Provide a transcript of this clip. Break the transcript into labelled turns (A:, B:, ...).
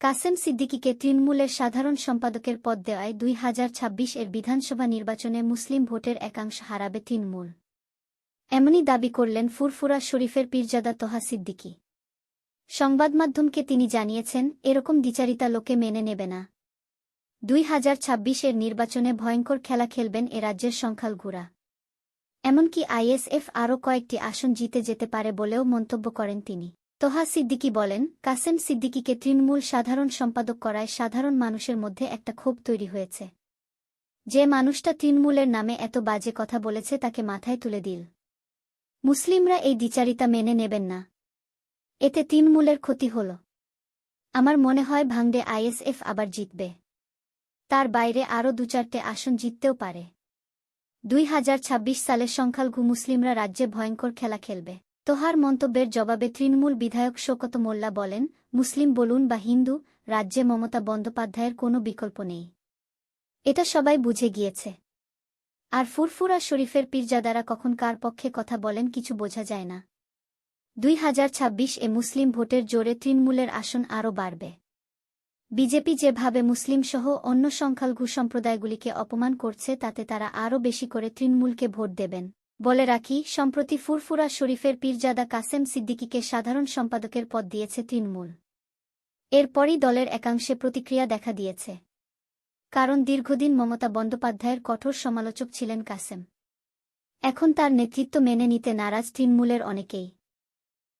A: কাসেম সিদ্দিকীকে তৃণমূলের সাধারণ সম্পাদকের পদ দেওয়ায় দুই হাজার ছাব্বিশ এর বিধানসভা নির্বাচনে মুসলিম ভোটের একাংশ হারাবে তৃণমূল। এমনই দাবি করলেন ফুরফুরা শরীফের পীরজাদা তোহা সিদ্দিকী। সংবাদমাধ্যমকে তিনি জানিয়েছেন, এরকম দ্বিচারিতা লোকে মেনে নেবে না। দুই হাজার ছাব্বিশ এর নির্বাচনে ভয়ঙ্কর খেলা খেলবেন এ রাজ্যের সংখ্যাল সংখ্যালঘুরা। এমনকি আইএসএফ আরও কয়েকটি আসন জিতে যেতে পারে বলেও মন্তব্য করেন তিনি। তোহা সিদ্দিকী বলেন, কাসেম সিদ্দিকীকে তৃণমূল সাধারণ সম্পাদক করায় সাধারণ মানুষের মধ্যে একটা ক্ষোভ তৈরি হয়েছে। যে মানুষটা তৃণমূলের নামে এত বাজে কথা বলেছে তাকে মাথায় তুলে দিল। মুসলিমরা এই দ্বিচারিতা মেনে নেবেন না। এতে তৃণমূলের ক্ষতি হল। আমার মনে হয় ভাঙড়ে আইএসএফ আবার জিতবে। তার বাইরে আরও দু চারটে আসন জিততেও পারে। দুই হাজার ছাব্বিশ সালের সংখ্যালঘু মুসলিমরা রাজ্যে ভয়ঙ্কর খেলা খেলবে। তোহার মন্তব্যের জবাবে তৃণমূল বিধায়ক শোকত মোল্লা বলেন, মুসলিম বলুন বা হিন্দু, রাজ্যে মমতা বন্দ্যোপাধ্যায়ের কোনো বিকল্প নেই। এটা সবাই বুঝে গিয়েছে। আর ফুরফুরা শরীফের পীরজাদারা কখন কার পক্ষে কথা বলেন কিছু বোঝা যায় না। দুই হাজার ছাব্বিশ এ মুসলিম ভোটের জোরে তৃণমূলের আসন আরও বাড়বে। বিজেপি যেভাবে মুসলিমসহ অন্য সংখ্যালঘু সম্প্রদায়গুলিকে অপমান করছে, তাতে তারা আরও বেশি করে তৃণমূলকে ভোট দেবেন। বলে রাখি, সম্প্রতি ফুরফুরা শরীফের পীরজাদা কাসেম সিদ্দিকীকে সাধারণ সম্পাদকের পদ দিয়েছে তৃণমূল। এরপরই দলের একাংশে প্রতিক্রিয়া দেখা দিয়েছে। কারণ দীর্ঘদিন মমতা বন্দ্যোপাধ্যায়ের কঠোর সমালোচক ছিলেন কাসেম। এখন তার নেতৃত্ব মেনে নিতে নারাজ তৃণমূলের অনেকেই।